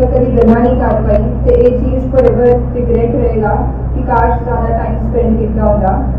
ਮੈਂ ਕਦੀ ਗੱਲਾਂ ਨਹੀਂ ਕਰ ਪਾਈ, ਤੇ ਇਹ ਚੀਜ਼ forever regret ਰਹੇਗਾ ਕਿ ਕਾਸ਼ ਜ਼ਿਆਦਾ ਟਾਈਮ ਸਪੈਂਡ ਕੀਤਾ ਹੁੰਦਾ।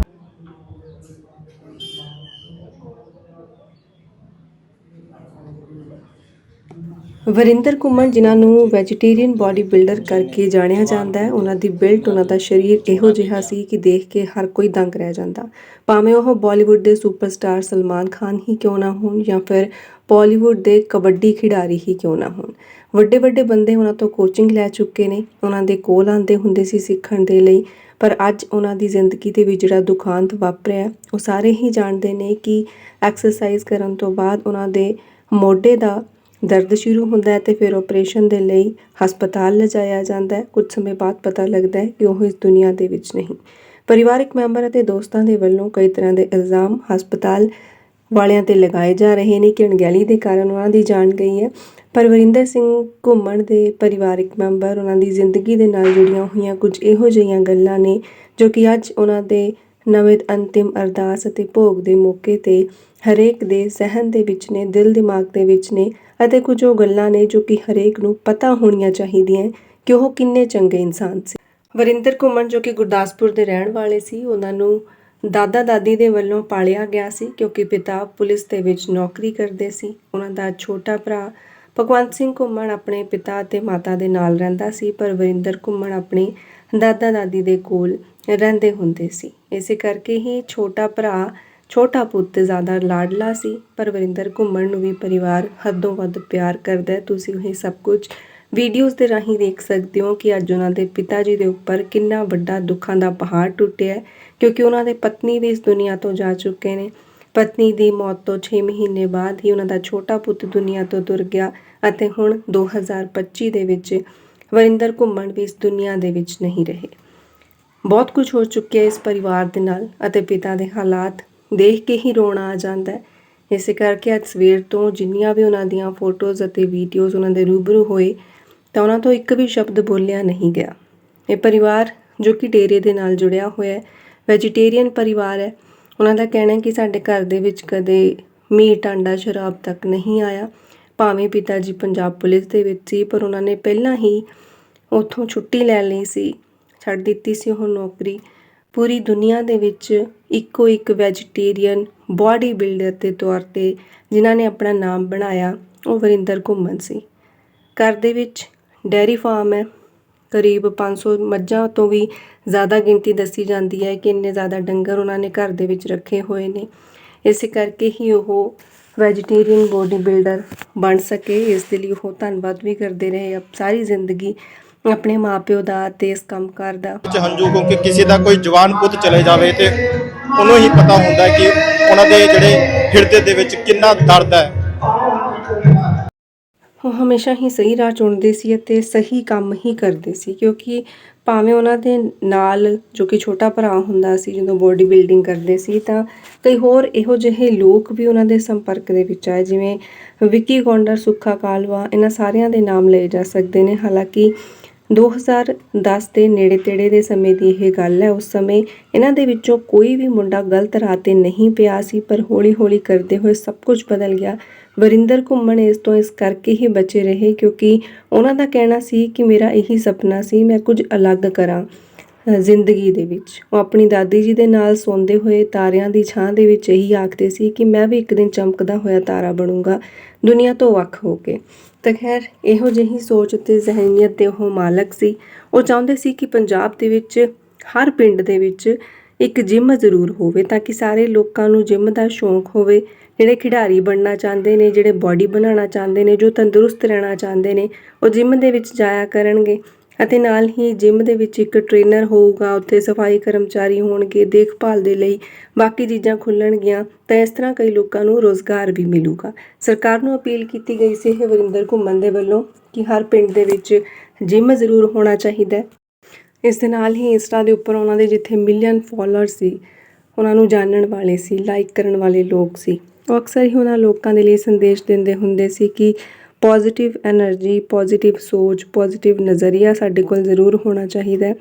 ਵਰਿੰਦਰ ਘੁੰਮਣ ਜਿਨ੍ਹਾਂ ਨੂੰ ਵੈਜੀਟੇਰੀਅਨ ਬਾਡੀ ਬਿਲਡਰ ਕਰਕੇ ਜਾਣਿਆ ਜਾਂਦਾ ਹੈ, ਉਹਨਾਂ ਦੀ ਬਿਲਟ ਉਹਨਾਂ ਦਾ ਸਰੀਰ ਇਹੋ ਜਿਹਾ ਸੀ ਕਿ ਦੇਖ ਕੇ ਹਰ ਕੋਈ ਦੰਗ ਰਹਿ ਜਾਂਦਾ। ਭਾਵੇਂ ਉਹ ਬਾਲੀਵੁੱਡ ਦੇ ਸੁਪਰਸਟਾਰ ਸਲਮਾਨ ਖਾਨ ਹੀ ਕਿਉਂ ਨਾ ਹੋਣ ਜਾਂ ਫਿਰ ਬਾਲੀਵੁੱਡ ਦੇ ਕਬੱਡੀ ਖਿਡਾਰੀ ਹੀ ਕਿਉਂ ਨਾ ਹੋਣ। ਵੱਡੇ ਵੱਡੇ ਬੰਦੇ ਉਹਨਾਂ ਤੋਂ ਕੋਚਿੰਗ ਲੈ ਚੁੱਕੇ ਨੇ, ਉਹਨਾਂ ਦੇ ਕੋਲ ਆਉਂਦੇ ਹੁੰਦੇ ਸੀ ਸਿੱਖਣ ਦੇ ਲਈ, ਪਰ ਅੱਜ ਉਹਨਾਂ ਦੀ ਜ਼ਿੰਦਗੀ ਦੇ ਵਿੱਚ ਜਿਹੜਾ ਦੁਖਾਂਤ ਵਾਪਰਿਆ, ਉਹ ਸਾਰੇ ਹੀ ਜਾਣਦੇ ਨੇ ਕਿ ਐਕਸਰਸਾਈਜ਼ ਕਰਨ ਤੋਂ ਬਾਅਦ ਉਹਨਾਂ ਦੇ ਮੋਢੇ ਦਾ ਦਰਦ ਸ਼ੁਰੂ ਹੁੰਦਾ ਹੈ ਤੇ ਫਿਰ ਆਪਰੇਸ਼ਨ ਦੇ ਲਈ ਹਸਪਤਾਲ ਲਿਜਾਇਆ ਜਾਂਦਾ ਹੈ। ਕੁਝ ਸਮੇਂ ਬਾਅਦ ਪਤਾ ਲੱਗਦਾ ਹੈ ਕਿ ਉਹ ਇਸ ਦੁਨੀਆ ਦੇ ਵਿੱਚ ਨਹੀਂ। ਪਰਿਵਾਰਕ ਮੈਂਬਰ ਅਤੇ ਦੋਸਤਾਂ ਦੇ ਵੱਲੋਂ ਕਈ ਤਰ੍ਹਾਂ ਦੇ ਇਲਜ਼ਾਮ ਹਸਪਤਾਲ ਵਾਲਿਆਂ ਤੇ ਲਗਾਏ ਜਾ ਰਹੇ ਨੇ, ਕਿ ਅਣਗਹਿਲੀ ਦੇ ਕਾਰਨ ਉਹਨਾਂ ਦੀ ਜਾਨ ਗਈ ਹੈ। ਪਰ ਵਰਿੰਦਰ ਸਿੰਘ ਘੁੰਮਣ ਦੇ ਪਰਿਵਾਰਕ ਮੈਂਬਰ, ਉਹਨਾਂ ਦੀ ਜ਼ਿੰਦਗੀ ਦੇ ਨਾਲ ਜੁੜੀਆਂ ਹੋਈਆਂ ਕੁਝ ਇਹੋ ਜਿਹੀਆਂ ਗੱਲਾਂ ਨੇ, ਜੋ ਕਿ ਅੱਜ ਉਹਨਾਂ ਦੇ ਨਵੇਂ ਅੰਤਿਮ ਅਰਦਾਸ ਅਤੇ ਭੋਗ ਦੇ ਮੌਕੇ ਤੇ ਹਰੇਕ ਦੇ ਸਹਿਨ ਦੇ ਵਿੱਚ ਨੇ, ਦਿਲ ਦਿਮਾਗ ਦੇ ਵਿੱਚ ਨੇ ਅਤੇ ਕੁਝ ਉਹ ਗੱਲਾਂ ਨੇ ਜੋ ਕਿ ਹਰੇਕ ਨੂੰ ਪਤਾ ਹੋਣੀਆਂ ਚਾਹੀਦੀਆਂ ਕਿ ਉਹ ਕਿੰਨੇ ਚੰਗੇ ਇਨਸਾਨ ਸੀ। ਵਰਿੰਦਰ ਘੁੰਮਣ ਜੋ ਕਿ ਗੁਰਦਾਸਪੁਰ ਦੇ ਰਹਿਣ ਵਾਲੇ ਸੀ, ਉਹਨਾਂ ਨੂੰ ਦਾਦਾ ਦਾਦੀ ਦੇ ਵੱਲੋਂ ਪਾਲਿਆ ਗਿਆ ਸੀ ਕਿਉਂਕਿ ਪਿਤਾ ਪੁਲਿਸ ਦੇ ਵਿੱਚ ਨੌਕਰੀ ਕਰਦੇ ਸੀ। ਉਹਨਾਂ ਦਾ ਛੋਟਾ ਭਰਾ ਭਗਵੰਤ ਸਿੰਘ ਘੁੰਮਣ ਆਪਣੇ ਪਿਤਾ ਅਤੇ ਮਾਤਾ ਦੇ ਨਾਲ ਰਹਿੰਦਾ ਸੀ, ਪਰ ਵਰਿੰਦਰ ਘੁੰਮਣ ਆਪਣੇ ਦਾਦਾ ਦਾਦੀ ਦੇ ਕੋਲ ਰਹਿੰਦੇ ਹੁੰਦੇ ਸੀ। ਇਸੇ ਕਰਕੇ ਹੀ ਛੋਟਾ ਭਰਾ, ਛੋਟਾ ਪੁੱਤ ਜ਼ਿਆਦਾ ਲਾਡਲਾ ਸੀ। ਪਰ ਵਰਿੰਦਰ ਘੁੰਮਣ ਨੂੰ ਵੀ ਪਰਿਵਾਰ ਹੱਦੋਂ ਵੱਧ ਪਿਆਰ ਕਰਦਾ ਤੁਸੀਂ ਇਹ ਸਭ ਕੁਝ ਵੀਡੀਓਜ਼ ਦੇ ਰਾਹੀਂ ਦੇਖ ਸਕਦੇ ਹੋ ਕਿ ਅੱਜ ਉਹਨਾਂ ਦੇ ਪਿਤਾ ਜੀ ਦੇ ਉੱਪਰ ਕਿੰਨਾ ਵੱਡਾ ਦੁੱਖਾਂ ਦਾ ਪਹਾੜ ਟੁੱਟਿਆ ਹੈ, ਕਿਉਂਕਿ ਉਹਨਾਂ ਦੇ ਪਤਨੀ ਵੀ ਇਸ ਦੁਨੀਆ ਤੋਂ ਜਾ ਚੁੱਕੇ ਨੇ। ਪਤਨੀ ਦੀ ਮੌਤ ਤੋਂ 6 ਮਹੀਨੇ ਬਾਅਦ ਹੀ ਉਹਨਾਂ ਦਾ ਛੋਟਾ ਪੁੱਤ ਦੁਨੀਆ ਤੋਂ ਤੁਰ ਗਿਆ ਅਤੇ ਹੁਣ 2025 ਦੇ ਵਿੱਚ ਵਰਿੰਦਰ ਘੁੰਮਣ ਵੀ ਇਸ ਦੁਨੀਆ ਦੇ ਵਿੱਚ ਨਹੀਂ ਰਹੇ। ਬਹੁਤ ਕੁਝ ਹੋ ਚੁੱਕਿਆ ਇਸ ਪਰਿਵਾਰ ਦੇ ਨਾਲ ਅਤੇ ਪਿਤਾ ਦੇ ਹਾਲਾਤ ਦੇਖ ਕੇ ਹੀ ਰੋਣਾ ਆ ਜਾਂਦਾ ਹੈ। ਇਸੇ ਕਰਕੇ ਅੱਜ ਸਵੇਰ ਤੋਂ ਜਿੰਨੀਆਂ ਵੀ ਉਹਨਾਂ ਦੀਆਂ ਫੋਟੋਜ਼ ਅਤੇ ਵੀਡੀਓਜ਼ ਉਹਨਾਂ ਦੇ ਰੂਬਰੂ ਹੋਏ ਤਾਂ ਉਹਨਾਂ ਤੋਂ ਇੱਕ ਵੀ ਸ਼ਬਦ ਬੋਲਿਆ ਨਹੀਂ ਗਿਆ। ਇਹ ਪਰਿਵਾਰ ਜੋ ਕਿ ਡੇਰੇ ਦੇ ਨਾਲ ਜੁੜਿਆ ਹੋਇਆ ਹੈ ਵੈਜੀਟੇਰੀਅਨ ਪਰਿਵਾਰ ਹੈ, ਉਹਨਾਂ ਦਾ ਕਹਿਣਾ ਹੈ ਕਿ ਸਾਡੇ ਘਰ ਦੇ ਵਿੱਚ ਕਦੇ ਮੀਟ ਆਂਡਾ ਸ਼ਰਾਬ ਤੱਕ ਨਹੀਂ ਆਇਆ। ਭਾਵੇਂ ਪਿਤਾ ਜੀ ਪੰਜਾਬ ਪੁਲਿਸ ਦੇ ਵਿੱਚ ਸੀ, ਪਰ ਉਹਨਾਂ ਨੇ ਪਹਿਲਾਂ ਹੀ ਉੱਥੋਂ ਛੁੱਟੀ ਲੈ ਲਈ ਸੀ, ਛੱਡ ਦਿੱਤੀ ਸੀ ਉਹ ਨੌਕਰੀ। ਪੂਰੀ ਦੁਨੀਆ ਦੇ ਵਿੱਚ ਇੱਕੋ ਇੱਕ ਵੈਜੀਟੇਰੀਅਨ ਬਾਡੀ ਬਿਲਡਰ ਦੇ ਤੌਰ ਤੇ ਜਿਨ੍ਹਾਂ ਨੇ ਆਪਣਾ ਨਾਮ ਬਣਾਇਆ, ਉਹ ਵਰਿੰਦਰ ਘੁੰਮਣ ਸੀ। ਘਰ ਦੇ ਵਿੱਚ ਡੈਰੀ ਫਾਰਮ ਹੈ। ਕਰੀਬ 500 ਮੱਝਾਂ ਤੋਂ ਵੀ ਜ਼ਿਆਦਾ ਗਿਣਤੀ ਦੱਸੀ ਜਾਂਦੀ ਹੈ ਕਿ ਇੰਨੇ ਜ਼ਿਆਦਾ ਡੰਗਰ ਉਹਨਾਂ ਨੇ ਘਰ ਦੇ ਵਿੱਚ ਰੱਖੇ ਹੋਏ ਨੇ। ਇਸੇ ਕਰਕੇ ਹੀ ਉਹ ਵੈਜੀਟੇਰੀਅਨ ਬੋਡੀ ਬਿਲਡਰ ਬਣ ਸਕੇ। ਇਸ ਦੇ ਲਈ ਉਹ ਧੰਨਵਾਦ ਵੀ ਕਰਦੇ ਰਹੇ ਅਪ ਸਾਰੀ ਜ਼ਿੰਦਗੀ ਆਪਣੇ ਮਾਪਿਓ ਦਾ ਤੇ ਇਸ ਕੰਮਕਾਰ ਦਾ। ਹੰਝੂ ਕਿਉਂਕਿ ਕਿਸੇ ਦਾ ਕੋਈ ਜਵਾਨ ਪੁੱਤ ਚਲੇ ਜਾਵੇ ਤੇ ਉਹਨੂੰ ਹੀ ਪਤਾ ਹੁੰਦਾ ਕਿ ਉਹਨਾਂ ਦੇ ਜਿਹੜੇ ਹਿਰਦੇ ਦੇ ਵਿੱਚ ਕਿੰਨਾ ਦਰਦ ਹੈ। ਉਹ ਹਮੇਸ਼ਾ ਹੀ ਸਹੀ ਰਾਹ ਚੁਣਦੇ ਸੀ ਅਤੇ ਸਹੀ ਕੰਮ ਹੀ ਕਰਦੇ ਸੀ, ਕਿਉਂਕਿ ਭਾਵੇਂ ਉਹਨਾਂ ਦੇ ਨਾਲ ਜੋ ਕਿ ਛੋਟਾ ਭਰਾ ਹੁੰਦਾ ਸੀ, ਜਦੋਂ ਬੋਡੀ ਬਿਲਡਿੰਗ ਕਰਦੇ ਸੀ, ਤਾਂ ਕਈ ਹੋਰ ਇਹੋ ਜਿਹੇ ਲੋਕ ਵੀ ਉਹਨਾਂ ਦੇ ਸੰਪਰਕ ਦੇ ਵਿੱਚ ਆਏ, ਜਿਵੇਂ ਵਿੱਕੀ ਗੌਂਡਰ ਸੁੱਖਾ ਕਾਲਵਾ, ਇਹਨਾਂ ਸਾਰਿਆਂ ਦੇ ਨਾਮ ਲਏ ਜਾ ਸਕਦੇ ਨੇ। ਹਾਲਾਂਕਿ 2010 ਦੇ ਨੇੜੇ ਤੇੜੇ ਦੇ ਸਮੇਂ ਦੀ ਇਹ ਗੱਲ ਹੈ, ਉਸ ਸਮੇਂ ਇਹਨਾਂ ਦੇ ਵਿੱਚੋਂ ਕੋਈ ਵੀ ਮੁੰਡਾ ਗਲਤ ਰਾਹ ਤੇ ਨਹੀਂ ਪਿਆ ਸੀ, ਪਰ ਹੌਲੀ-ਹੌਲੀ ਕਰਦੇ ਹੋਏ ਸਭ ਕੁਝ ਬਦਲ ਗਿਆ। ਵਰਿੰਦਰ ਘੁੰਮਣ ਇਸ ਤੋਂ ਇਸ ਕਰਕੇ ਹੀ ਬਚੇ ਰਹੇ ਕਿਉਂਕਿ ਉਹਨਾਂ ਦਾ ਕਹਿਣਾ ਸੀ ਕਿ ਮੇਰਾ ਇਹੀ ਸੁਪਨਾ ਸੀ, ਮੈਂ ਕੁਝ ਅਲੱਗ ਕਰਾਂ ਜ਼ਿੰਦਗੀ ਦੇ ਵਿੱਚ। ਉਹ ਆਪਣੀ ਦਾਦੀ ਜੀ ਦੇ ਨਾਲ ਸੌਂਦੇ ਹੋਏ ਤਾਰਿਆਂ ਦੀ ਛਾਂ ਦੇ ਵਿੱਚ ਇਹੀ ਆਖਦੇ ਸੀ ਕਿ ਮੈਂ ਵੀ ਇੱਕ ਦਿਨ ਚਮਕਦਾ ਹੋਇਆ ਤਾਰਾ ਬਣੂੰਗਾ, ਦੁਨੀਆ ਤੋਂ ਵੱਖ ਹੋ ਕੇ। ਤਾਂ ਖੈਰ, ਇਹੋ ਜਿਹੀ ਸੋਚ ਤੇ ਜ਼ਹਿਨੀਅਤ ਦੇ ਉਹ ਮਾਲਕ ਸੀ। ਉਹ ਚਾਹੁੰਦੇ ਸੀ ਕਿ ਪੰਜਾਬ ਦੇ ਵਿੱਚ, ਹਰ ਪਿੰਡ ਦੇ ਵਿੱਚ ਇੱਕ ਜਿਮ ਜ਼ਰੂਰ ਹੋਵੇ ਤਾਂ ਕਿ ਸਾਰੇ ਲੋਕਾਂ ਨੂੰ ਜਿਮ ਦਾ ਸ਼ੌਂਕ ਹੋਵੇ ਜਿਹੜੇ ਖਿਡਾਰੀ ਬਣਨਾ ਚਾਹੁੰਦੇ ਨੇ, ਜਿਹੜੇ ਬਾਡੀ ਬਣਾਉਣਾ ਚਾਹੁੰਦੇ ਨੇ, ਜੋ ਤੰਦਰੁਸਤ ਰਹਿਣਾ ਚਾਹੁੰਦੇ ਨੇ, ਉਹ ਜਿਮ ਦੇ ਵਿੱਚ ਜਾਇਆ ਕਰਨਗੇ ਅਤੇ ਨਾਲ ਹੀ ਜਿਮ ਦੇ ਵਿੱਚ ਇੱਕ ਟ੍ਰੇਨਰ ਹੋਊਗਾ, ਉੱਥੇ ਸਫ਼ਾਈ ਕਰਮਚਾਰੀ ਹੋਣਗੇ, ਦੇਖਭਾਲ ਦੇ ਲਈ ਬਾਕੀ ਚੀਜ਼ਾਂ ਖੁੱਲਣਗੀਆਂ, ਤਾਂ ਇਸ ਤਰ੍ਹਾਂ ਕਈ ਲੋਕਾਂ ਨੂੰ ਰੋਜ਼ਗਾਰ ਵੀ ਮਿਲੂਗਾ। ਸਰਕਾਰ ਨੂੰ ਅਪੀਲ ਕੀਤੀ ਗਈ ਸੀ ਇਹ ਵਰਿੰਦਰ ਘੁੰਮਣ ਦੇ ਵੱਲੋਂ ਕਿ ਹਰ ਪਿੰਡ ਦੇ ਵਿੱਚ ਜਿਮ ਜ਼ਰੂਰ ਹੋਣਾ ਚਾਹੀਦਾ ਹੈ। ਇਸ ਦੇ ਨਾਲ ਹੀ ਇੰਸਟਾ ਦੇ ਉੱਪਰ ਉਹਨਾਂ ਦੇ ਜਿੱਥੇ ਮਿਲੀਅਨ ਫਾਲੋਅਰ ਸੀ, ਉਹਨਾਂ ਨੂੰ ਜਾਣਨ ਵਾਲੇ ਸੀ ਲਾਈਕ ਕਰਨ ਵਾਲੇ ਲੋਕ ਸੀ। ਉਹ ਅਕਸਰ ਹੀ ਉਹਨਾਂ ਲੋਕਾਂ ਦੇ ਲਈ ਸੰਦੇਸ਼ ਦਿੰਦੇ ਹੁੰਦੇ ਸੀ ਕਿ ਪੋਜ਼ਿਟਿਵ એનર્ਜੀ ਪੋਜ਼ਿਟਿਵ ਸੋਚ ਪੋਜ਼ਿਟਿਵ ਨਜ਼ਰੀਆ ਸਾਡੇ ਕੋਲ ਜ਼ਰੂਰ ਹੋਣਾ ਚਾਹੀਦਾ ਹੈ।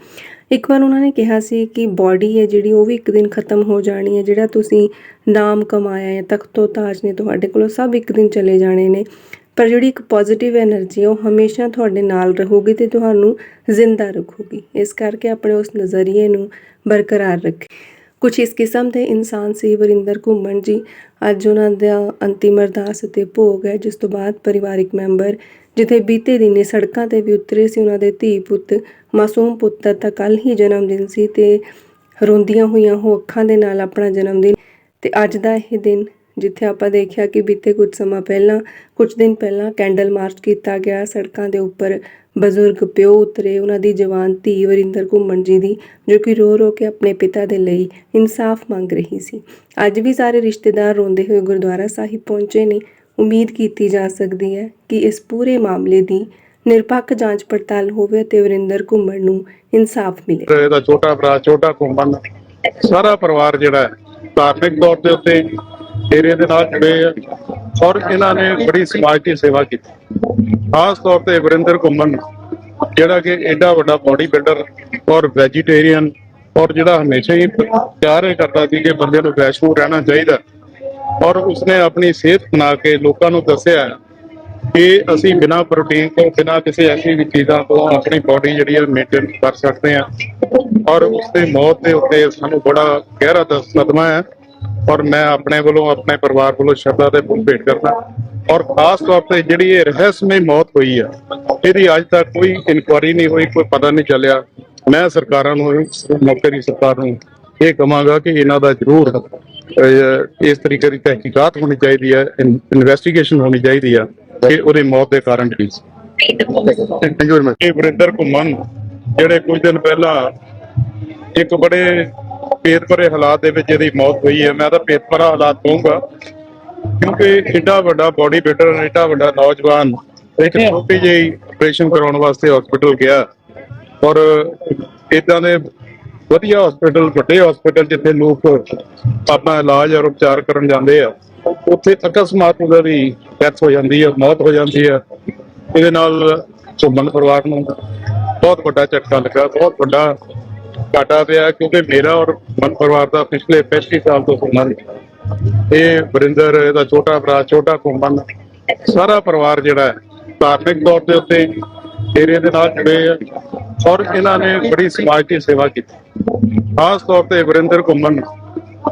ਇੱਕ ਵਾਰ ਉਹਨਾਂ ਨੇ ਕਿਹਾ ਸੀ ਕਿ ਬਾਡੀ ਹੈ ਜਿਹੜੀ ਉਹ ਵੀ ਇੱਕ ਦਿਨ ਖਤਮ ਹੋ ਜਾਣੀ ਹੈ, ਜਿਹੜਾ ਤੁਸੀਂ ਨਾਮ ਕਮਾਇਆ ਹੈ, ਤਖਤੋ ਤਾਜ ਨੇ ਤੁਹਾਡੇ ਕੋਲੋਂ ਸਭ ਇੱਕ ਦਿਨ ਚਲੇ ਜਾਣੇ ਨੇ। ਪਰ ਜਿਹੜੀ ਇੱਕ ਪੋਜ਼ਿਟਿਵ એનર્ਜੀ ਉਹ ਹਮੇਸ਼ਾ ਤੁਹਾਡੇ ਨਾਲ ਰਹੂਗੀ ਤੇ ਤੁਹਾਨੂੰ ਜ਼ਿੰਦਾ ਰੱਖੂਗੀ। ਇਸ ਕਰਕੇ ਆਪਣੇ ਉਸ ਨਜ਼ਰੀਏ ਨੂੰ ਬਰਕਰਾਰ ਰੱਖੇ। ਕੁਝ ਇਸ ਕਿਸਮ ਦੇ ਇਨਸਾਨ ਸੀ, ਵਰਿੰਦਰ ਘੁੰਮਣ ਜੀ। ਅੱਜ ਉਹਨਾਂ ਦਾ ਅੰਤਿਮ ਅਰਦਾਸ ਅਤੇ ਭੋਗ ਹੈ, ਜਿਸ ਤੋਂ ਬਾਅਦ ਪਰਿਵਾਰਿਕ ਮੈਂਬਰ ਜਿੱਥੇ ਬੀਤੇ ਦਿਨੀ ਸੜਕਾਂ ਤੇ ਵੀ ਉਤਰੇ ਸੀ, ਉਹਨਾਂ ਦੇ ਧੀ ਪੁੱਤ ਮਾਸੂਮ ਪੁੱਤਰ ਦਾ ਕੱਲ ਹੀ ਜਨਮ ਦਿਨ ਸੀ ਤੇ ਰੋਂਦੀਆਂ ਹੋਈਆਂ ਉਹ ਅੱਖਾਂ ਦੇ ਨਾਲ ਆਪਣਾ ਜਨਮ ਦਿਨ ਤੇ ਅੱਜ ਦਾ ਇਹ ਦਿਨ ਜਿੱਥੇ ਆਪਾਂ ਦੇਖਿਆ ਕਿ ਬੀਤੇ ਕੁਝ ਸਮਾਂ ਪਹਿਲਾਂ, ਕੁਝ ਦਿਨ ਪਹਿਲਾਂ ਕੈਂਡਲ ਮਾਰਚ ਕੀਤਾ ਗਿਆ। ਸੜਕਾਂ ਦੇ ਉੱਪਰ ਬਜ਼ੁਰਗ ਪਿਓ ਉਤਰੇ। ਉਹਨਾਂ ਦੀ ਜਵਾਨ ਧੀ ਵਰਿੰਦਰ ਘੁੰਮਣ ਜੀ ਦੀ ਜੋ ਕਿ ਰੋ ਰੋ ਕੇ ਆਪਣੇ ਪਿਤਾ ਦੇ ਲਈ ਇਨਸਾਫ ਮੰਗ ਰਹੀ ਸੀ। ਅੱਜ ਵੀ ਸਾਰੇ ਰਿਸ਼ਤੇਦਾਰ ਰੋਂਦੇ ਹੋਏ ਗੁਰਦੁਆਰਾ ਸਾਹਿਬ ਪਹੁੰਚੇ ਨੇ। ਉਮੀਦ ਕੀਤੀ ਜਾ ਸਕਦੀ ਹੈ ਕਿ ਇਸ ਪੂਰੇ ਮਾਮਲੇ ਦੀ ਨਿਰਪੱਖ ਜਾਂਚ ਪੜਤਾਲ ਹੋਵੇ ਤੇ ਵਰਿੰਦਰ ਘੁੰਮਣ ਨੂੰ ਇਨਸਾਫ ਮਿਲੇ। ਇਹਦਾ ਛੋਟਾ ਭਰਾ, ਛੋਟਾ ਕੁੰਬਨ ਸਾਰਾ ਪਰਿਵਾਰ ਜਿਹੜਾ ਧਾਰਮਿਕ ਤੌਰ ਦੇ ਉੱਤੇ ਏਰੀਆ ਦੇ ਨਾਲ ਜੁੜੇ ਆ ਔਰ ਇਹਨਾਂ ਨੇ ਬੜੀ ਸਮਾਜ ਦੀ ਸੇਵਾ ਕੀਤੀ। ਖਾਸ ਤੌਰ ਤੇ ਵਰਿੰਦਰ ਘੁੰਮਣ, ਜਿਹੜਾ ਕਿ ਐਡਾ ਵੱਡਾ ਬਾਡੀ ਬਿਲਡਰ ਔਰ ਵੈਜੀਟੇਰੀਅਨ ਔਰ ਜਿਹੜਾ ਹਮੇਸ਼ਾ ਹੀ ਪਿਆਰ ਇਹ ਕਰਦਾ ਸੀ ਕਿ ਬੰਦੇ ਨੂੰ ਵੈਸ਼ਨੂ ਰਹਿਣਾ ਚਾਹੀਦਾ। ਔਰ ਉਸਨੇ ਆਪਣੀ ਸਿਹਤ ਬਣਾ ਕੇ ਲੋਕਾਂ ਨੂੰ ਦੱਸਿਆ ਕਿ ਅਸੀਂ ਬਿਨਾਂ ਪ੍ਰੋਟੀਨ ਤੋਂ, ਬਿਨਾਂ ਕਿਸੇ ਐਸੀ ਵੀ ਚੀਜ਼ਾਂ ਤੋਂ ਆਪਣੀ ਬਾਡੀ ਜਿਹੜੀ ਹੈ ਮੇਨਟੇਨ ਕਰ ਸਕਦੇ ਹਾਂ। ਔਰ ਉਸਦੇ ਮੌਤ ਦੇ ਉੱਤੇ ਸਾਨੂੰ ਬੜਾ ਗਹਿਰਾ ਦ- ਸਦਮਾ ਹੈ। ਔਰ ਮੈਂ ਆਪਣੇ ਵੱਲੋਂ ਆਪਣੇ ਪਰਿਵਾਰ ਵੱਲੋਂ ਸ਼ਰਧਾ ਦੇ ਫੁੱਲ ਭੇਟ ਕਰਦਾ। ਔਰ ਖਾਸ ਤੌਰ ਤੇ ਜਿਹੜੀ ਇਹ ਰਹੱਸਮਈ ਮੌਤ ਹੋਈ ਆ ਇਹਦੀ ਅੱਜ ਤੱਕ ਕੋਈ ਇਨਕੁਆਰੀ ਨਹੀਂ ਹੋਈ ਕੋਈ ਪਤਾ ਨਹੀਂ ਚੱਲਿਆ। ਮੈਂ ਸਰਕਾਰਾਂ ਨੂੰ ਮੌਕੇ ਦੀ ਸਰਕਾਰ ਨੂੰ ਇਹ ਕਹਾਂਗਾ ਕਿ ਇਹਨਾਂ ਦਾ ਜ਼ਰੂਰ ਇਸ ਤਰੀਕੇ ਦੀ ਤਹਿਕੀਕਾਤ ਹੋਣੀ ਚਾਹੀਦੀ ਹੈ ਇਨਵੈਸਟੀਗੇਸ਼ਨ ਹੋਣੀ ਚਾਹੀਦੀ ਆ ਕਿ ਉਹਦੀ ਮੌਤ ਦੇ ਕਾਰਨ ਕੀ ਸੀ। ਇਹ ਵਰਿੰਦਰ ਘੁੰਮਣ ਜਿਹੜੇ ਕੁਝ ਦਿਨ ਪਹਿਲਾਂ ਇੱਕ ਬੜੇ ਪੇਟ ਭਰੇ ਹਾਲਾਤ ਦੇ ਵਿੱਚ ਇਹਦੀ ਮੌਤ ਹੋਈ ਹੈ ਮੈਂ ਤਾਂ ਪੇਟ ਭਰਾ ਹਾਲਾਤ ਕਹੂੰਗਾ ਕਿਉਂਕਿ ਏਡਾ ਵੱਡਾ ਬਾਡੀ ਬਿਲਡਰ ਏਡਾ ਵੱਡਾ ਨੌਜਵਾਨ ਇੱਕ ਛੋਟੀ ਜਿਹੀ ਆਪਰੇਸ਼ਨ ਕਰਾਉਣ ਵਾਸਤੇ ਹਸਪੀਟਲ ਗਿਆ ਔਰ ਇਦਾਂ ਦੇ ਵਧੀਆ ਹਸਪੀਟਲ ਵੱਡੇ ਹਸਪੀਟਲ ਜਿੱਥੇ ਲੋਕ ਆਪਣਾ ਇਲਾਜ ਔਰ ਉਪਚਾਰ ਕਰਨ ਜਾਂਦੇ ਆ ਉੱਥੇ ਅਕਸਮਾਤ ਉਹਦਾ ਵੀ ਡੈਥ ਹੋ ਜਾਂਦੀ ਹੈ ਮੌਤ ਹੋ ਜਾਂਦੀ ਹੈ ਇਹਦੇ ਨਾਲ ਘੁੰਮਣ ਪਰਿਵਾਰ ਨੂੰ ਬਹੁਤ ਵੱਡਾ ਝਟਕਾ ਲੱਗਾ ਬਹੁਤ ਵੱਡਾ ਘਾਟਾ ਪਿਆ ਕਿਉਂਕਿ ਮੇਰਾ ਔਰ ਮਨ ਪਰਿਵਾਰ ਦਾ ਪਿਛਲੇ 35 ਸਾਲ ਤੋਂ ਸੰਬੰਧ ਇਹ ਵਰਿੰਦਰ, ਇਹਦਾ ਛੋਟਾ ਭਰਾ, ਛੋਟਾ ਘੁੰਮਣ ਸਾਰਾ ਪਰਿਵਾਰ ਜਿਹੜਾ ਧਾਰਮਿਕ ਤੌਰ ਦੇ ਉੱਤੇ ਏਰੀਆ ਦੇ ਨਾਲ ਜੁੜੇ ਆ ਔਰ ਇਹਨਾਂ ਨੇ ਬੜੀ ਸਮਾਜ ਦੀ ਸੇਵਾ ਕੀਤੀ। ਖਾਸ ਤੌਰ ਤੇ ਵਰਿੰਦਰ ਘੁੰਮਣ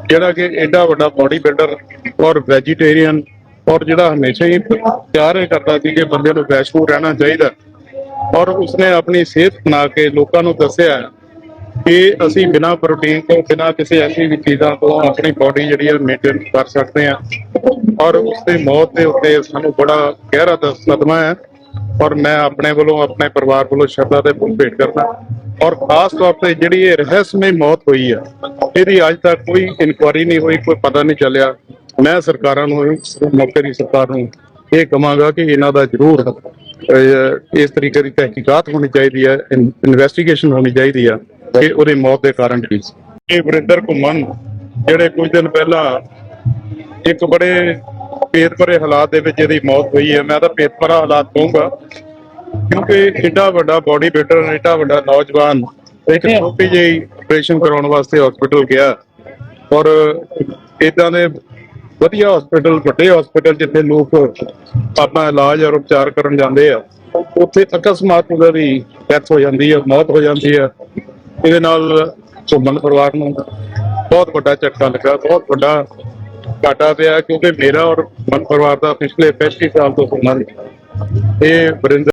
ਜਿਹੜਾ ਕਿ ਐਡਾ ਵੱਡਾ ਬਾਡੀ ਬਿਲਡਰ ਔਰ ਵੈਜੀਟੇਰੀਅਨ ਔਰ ਜਿਹੜਾ ਹਮੇਸ਼ਾ ਹੀ ਪਿਆਰ ਕਰਦਾ ਸੀ ਕਿ ਬੰਦੇ ਨੂੰ ਵੈਸ਼ਨੂ ਰਹਿਣਾ ਚਾਹੀਦਾ। ਔਰ ਉਸਨੇ ਆਪਣੀ ਸਿਹਤ ਬਣਾ ਕੇ ਲੋਕਾਂ ਨੂੰ ਦੱਸਿਆ ਕਿ ਅਸੀਂ ਬਿਨਾਂ ਪ੍ਰੋਟੀਨ ਤੋਂ, ਬਿਨਾਂ ਕਿਸੇ ਐਸੀ ਵੀ ਚੀਜ਼ਾਂ ਤੋਂ ਆਪਣੀ ਬਾਡੀ ਜਿਹੜੀ ਹੈ ਮੇਨਟੇਨ ਕਰ ਸਕਦੇ ਹਾਂ। ਔਰ ਉਸਦੇ ਮੌਤ ਦੇ ਉੱਤੇ ਸਾਨੂੰ ਬੜਾ ਗਹਿਰਾ ਦ- ਸਦਮਾ ਹੈ। ਔਰ ਮੈਂ ਆਪਣੇ ਵੱਲੋਂ, ਆਪਣੇ ਪਰਿਵਾਰ ਵੱਲੋਂ ਸ਼ਰਧਾ ਤੇ ਫੁੱਲ ਭੇਟ ਕਰਦਾ ਔਰ ਖਾਸ ਤੌਰ ਤੇ ਜਿਹੜੀ ਇਹ ਰਹੱਸਮਈ ਮੌਤ ਹੋਈ ਆ, ਇਹਦੀ ਅੱਜ ਤੱਕ ਕੋਈ ਇਨਕੁਆਰੀ ਨਹੀਂ ਹੋਈ, ਕੋਈ ਪਤਾ ਨਹੀਂ ਚੱਲਿਆ। ਮੈਂ ਸਰਕਾਰਾਂ ਨੂੰ, ਮੌਕੇ ਦੀ ਸਰਕਾਰ ਨੂੰ ਇਹ ਕਹਾਂਗਾ ਕਿ ਇਹਨਾਂ ਦਾ ਜ਼ਰੂਰ ਇਸ ਤਰੀਕੇ ਦੀ ਤਹਿਕੀਕਾਤ ਹੋਣੀ ਚਾਹੀਦੀ ਹੈ ਇਨਵੈਸਟੀਗੇਸ਼ਨ ਹੋਣੀ ਚਾਹੀਦੀ ਆ। ਕਿ ਉਹਦੀ ਮੌਤ ਦੇ ਕਾਰਨ ਕੀ ਸੀ। ਇਹ ਵਰਿੰਦਰ ਘੁੰਮਣ ਜਿਹੜੇ ਕੁਝ ਦਿਨ ਪਹਿਲਾਂ ਇੱਕ ਬੜੇ ਪੇਟ ਭਰੇ ਹਾਲਾਤ ਦੇ ਵਿੱਚ ਇਹਦੀ ਮੌਤ ਹੋਈ ਹੈ। ਮੈਂ ਤਾਂ ਪੇਟ ਭਰਾ ਹਾਲਾਤ ਕਹੂੰਗਾ ਕਿਉਂਕਿ ਏਡਾ ਵੱਡਾ ਬਾਡੀ ਬਿਲਡਰ ਏਡਾ ਵੱਡਾ ਨੌਜਵਾਨ ਇੱਕ ਛੋਟੀ ਜਿਹੀ ਆਪਰੇਸ਼ਨ ਕਰਾਉਣ ਵਾਸਤੇ ਹਸਪੀਟਲ ਗਿਆ ਔਰ ਇਦਾਂ ਦੇ ਵਧੀਆ ਹਸਪੀਟਲ ਵੱਡੇ ਹਸਪੀਟਲ ਜਿੱਥੇ ਲੋਕ ਆਪਣਾ ਇਲਾਜ ਔਰ ਉਪਚਾਰ ਕਰਨ ਜਾਂਦੇ ਆ ਉੱਥੇ ਅਕਸਮਾਤ ਉਹਦਾ ਡੈਥ ਹੋ ਜਾਂਦੀ ਹੈ ਮੌਤ ਹੋ ਜਾਂਦੀ ਹੈ। ਇਹਦੇ ਨਾਲ ਘੁੰਮਣ ਪਰਿਵਾਰ ਨੂੰ ਬਹੁਤ ਵੱਡਾ ਝਟਕਾ ਲੱਗਾ, ਬਹੁਤ ਵੱਡਾ ਘਾਟਾ ਪਿਆ, ਕਿਉਂਕਿ ਮੇਰਾ ਔਰ ਮਨ ਪਰਿਵਾਰ ਦਾ ਪਿਛਲੇ 35 ਸਾਲ ਤੋਂ ਸੰਬੰਧ ਇਹ ਵਰਿੰਦਰ